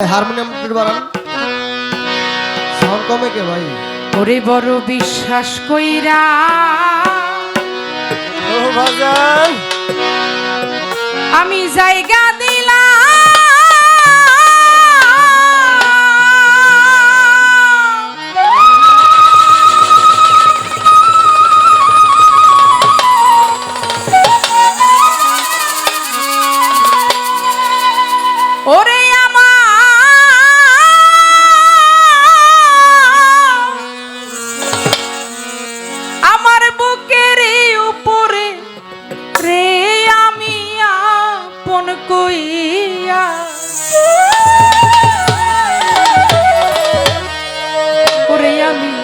Harmonium বাড়ান। Sound কমে কে ভাই? ওরে বড় বিশ্বাস কইরা। আমি জায়গা দে মন কইয়া। ওরে আমি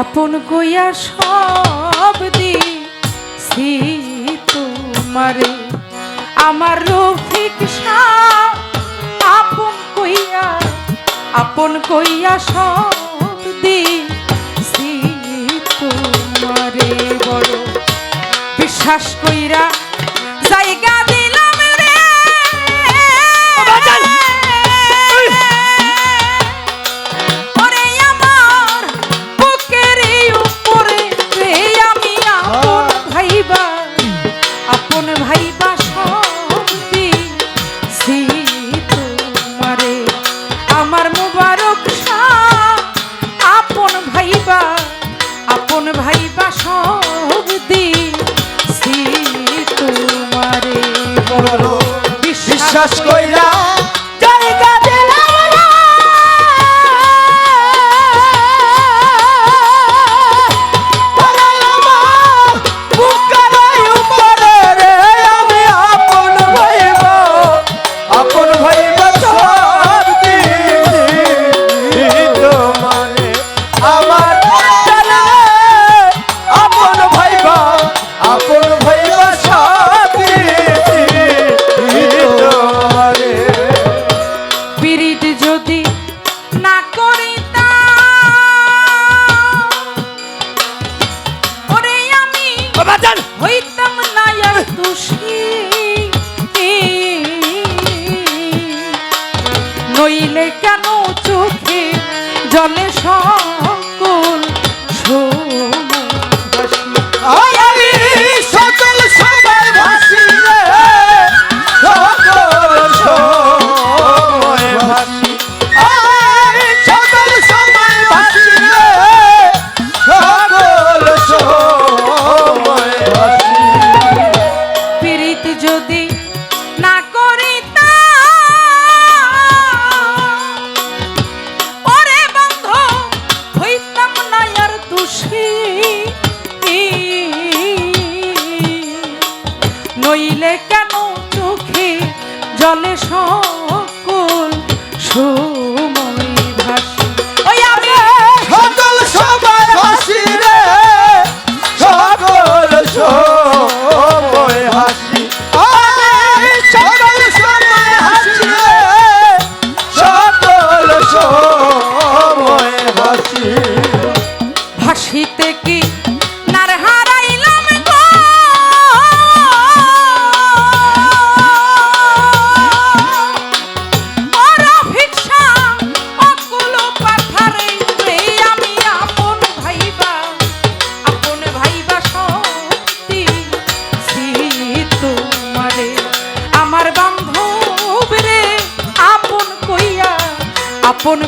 আপন কইয়া সব দিছি তোমারে। আমার রফিক আপন কইয়া আপন কইয়া সব বিশ্বাস কইরা আপন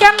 কেন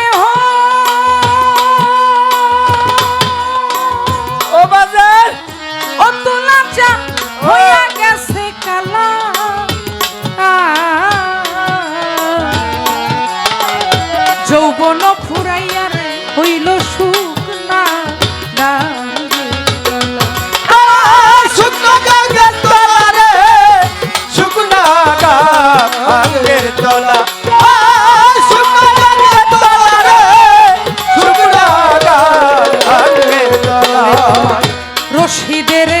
রশিদের